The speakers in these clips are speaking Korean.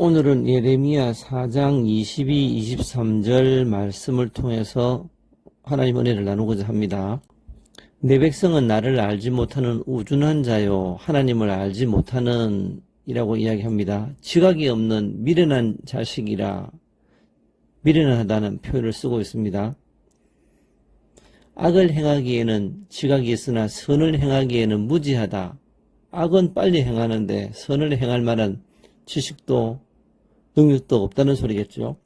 오늘은 예레미야 4장 22, 23절 말씀을 통해서 하나님 은혜를 나누고자 합니다. 내 백성은 나를 알지 못하는 우준한 자요 하나님을 알지 못하는 이라고 이야기합니다. 지각이 없는 미련한 자식이라 미련하다는 표현을 쓰고 있습니다. 악을 행하기에는 지각이 있으나 선을 행하기에는 무지하다. 악은 빨리 행하는데 선을 행할 만한 지식도 능력도 없다는 소리겠죠.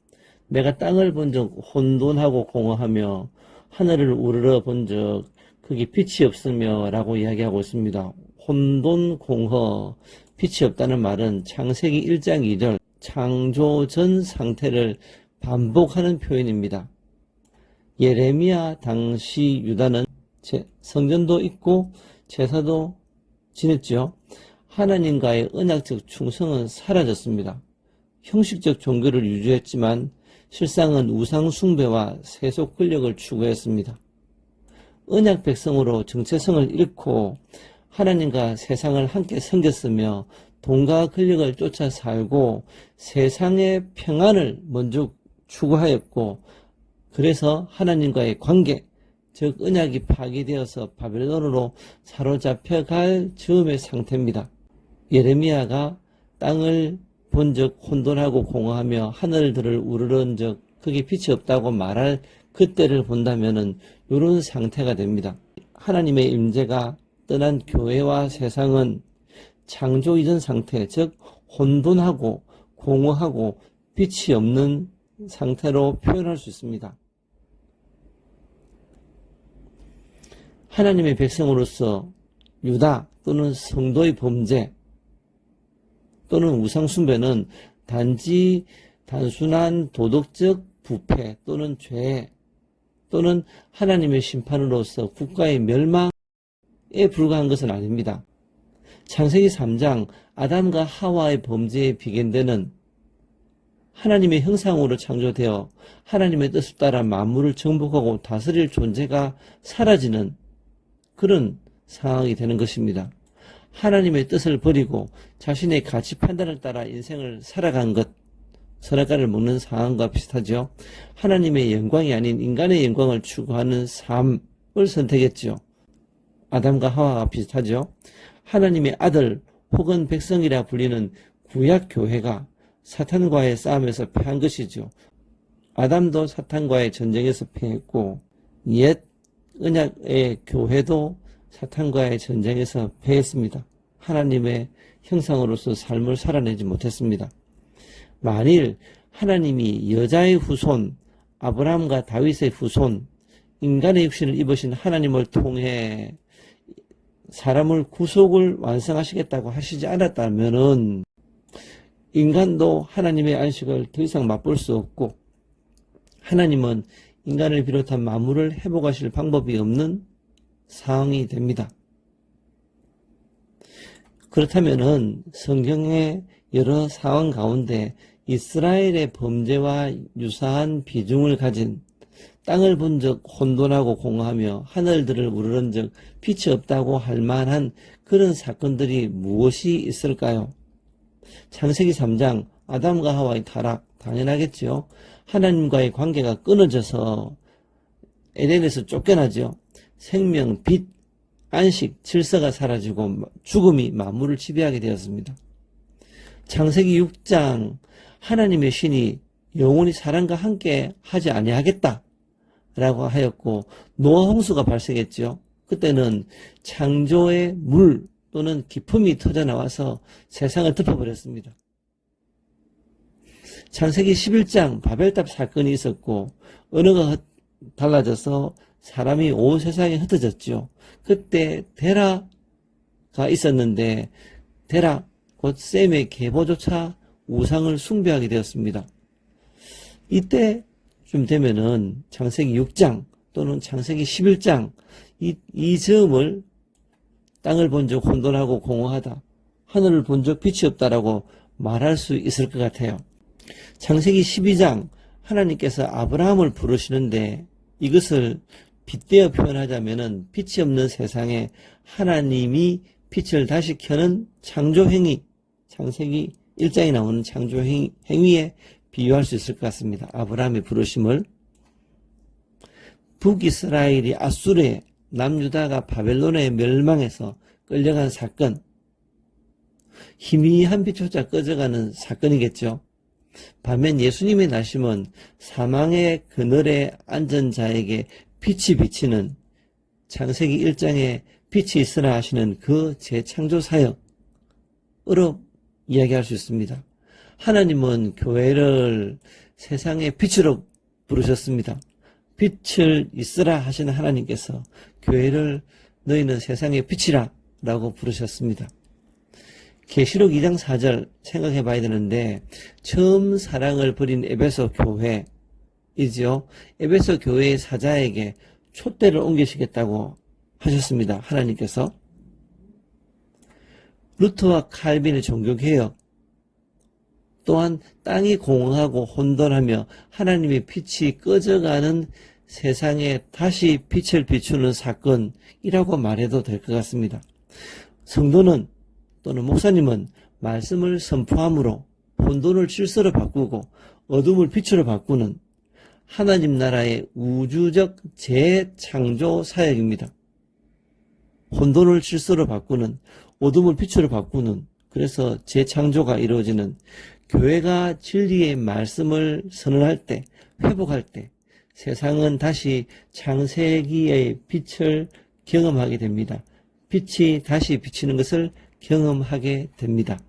내가 땅을 본적 혼돈하고 공허하며 하늘을 우러러 본적 그게 빛이 없으며 라고 이야기하고 있습니다. 혼돈 공허 빛이 없다는 말은 창세기 1장 2절 창조 전 상태를 반복하는 표현입니다. 예레미야 당시 유다는 성전도 있고 제사도 지냈죠. 하나님과의 언약적 충성은 사라졌습니다. 형식적 종교를 유지했지만 실상은 우상 숭배와 세속 권력을 추구했습니다. 언약 백성으로 정체성을 잃고 하나님과 세상을 함께 섬겼으며 돈과 권력을 쫓아 살고 세상의 평안을 먼저 추구하였고 그래서 하나님과의 관계 즉 언약이 파괴되어서 바벨론으로 사로잡혀갈 즈음의 상태입니다. 예레미야가 땅을 본적 혼돈하고 공허하며 하늘들을 우르른 적 그게 빛이 없다고 말할 그때를 본다면은 이런 상태가 됩니다. 하나님의 임재가 떠난 교회와 세상은 창조 이전 상태, 즉 혼돈하고 공허하고 빛이 없는 상태로 표현할 수 있습니다. 하나님의 백성으로서 유다 또는 성도의 범죄 또는 우상숭배는 단지 단순한 도덕적 부패 또는 죄 또는 하나님의 심판으로서 국가의 멸망에 불과한 것은 아닙니다. 창세기 3장 아담과 하와의 범죄에 비견되는 하나님의 형상으로 창조되어 하나님의 뜻을 따라 만물을 정복하고 다스릴 존재가 사라지는 그런 상황이 되는 것입니다. 하나님의 뜻을 버리고 자신의 가치 판단을 따라 인생을 살아간 것, 선악과를 먹는 상황과 비슷하죠. 하나님의 영광이 아닌 인간의 영광을 추구하는 삶을 선택했죠. 아담과 하와가 비슷하죠. 하나님의 아들 혹은 백성이라 불리는 구약 교회가 사탄과의 싸움에서 패한 것이죠. 아담도 사탄과의 전쟁에서 패했고 옛 언약의 교회도 사탄과의 전쟁에서 패했습니다. 하나님의 형상으로서 삶을 살아내지 못했습니다. 만일 하나님이 여자의 후손, 아브라함과 다윗의 후손, 인간의 육신을 입으신 하나님을 통해 사람을 구속을 완성하시겠다고 하시지 않았다면은 인간도 하나님의 안식을 더 이상 맛볼 수 없고 하나님은 인간을 비롯한 만물을 회복하실 방법이 없는 상황이 됩니다. 그렇다면은 성경의 여러 상황 가운데 이스라엘의 범죄와 유사한 비중을 가진 땅을 본 적 혼돈하고 공허하며 하늘들을 우르른 적 빛이 없다고 할 만한 그런 사건들이 무엇이 있을까요? 창세기 3장 아담과 하와의 타락 당연하겠죠. 하나님과의 관계가 끊어져서 에덴에서 쫓겨나죠. 생명, 빛, 안식, 질서가 사라지고 죽음이 만물을 지배하게 되었습니다. 창세기 6장 하나님의 신이 영원히 사람과 함께 하지 아니하겠다 라고 하였고 노아 홍수가 발생했죠. 그때는 창조의 물 또는 기품이 터져 나와서 세상을 덮어버렸습니다. 창세기 11장 바벨탑 사건이 있었고 언어가 달라져서 사람이 온 세상에 흩어졌죠. 그때 데라가 있었는데 데라 곧 셈의 계보조차 우상을 숭배하게 되었습니다. 이때쯤 되면은 창세기 6장 또는 창세기 11장 이, 이 점을 땅을 본 적 혼돈하고 공허하다. 하늘을 본 적 빛이 없다라고 말할 수 있을 것 같아요. 창세기 12장 하나님께서 아브라함을 부르시는데 이것을 빗대어 표현하자면은 빛이 없는 세상에 하나님이 빛을 다시 켜는 창조행위 창세기 1장에 나오는 창조 행, 행위에 비유할 수 있을 것 같습니다. 아브라함의 부르심을 북이스라엘이 아수르에 남유다가 바벨론에 멸망해서 끌려간 사건 희미한 빛조차 꺼져가는 사건이겠죠. 반면 예수님의 나심은 사망의 그늘에 앉은 자에게 빛이 비치는 창세기 1장에 빛이 있으라 하시는 그 재창조 사역으로 이야기할 수 있습니다. 하나님은 교회를 세상의 빛으로 부르셨습니다. 빛을 있으라 하시는 하나님께서 교회를 너희는 세상의 빛이라 라고 부르셨습니다. 계시록 2장 4절 생각해 봐야 되는데 처음 사랑을 버린 에베소 교회 이죠. 에베소 교회의 사자에게 촛대를 옮기시겠다고 하셨습니다. 하나님께서 루터와 칼빈의 종교개혁 또한 땅이 공허하고 혼돈하며 하나님의 빛이 꺼져가는 세상에 다시 빛을 비추는 사건이라고 말해도 될 것 같습니다. 성도는 또는 목사님은 말씀을 선포함으로 혼돈을 질서로 바꾸고 어둠을 빛으로 바꾸는 하나님 나라의 우주적 재창조 사역입니다. 혼돈을 질서로 바꾸는 어둠을 빛으로 바꾸는 그래서 재창조가 이루어지는 교회가 진리의 말씀을 선언할 때 회복할 때 세상은 다시 창세기의 빛을 경험하게 됩니다. 빛이 다시 비치는 것을 경험하게 됩니다.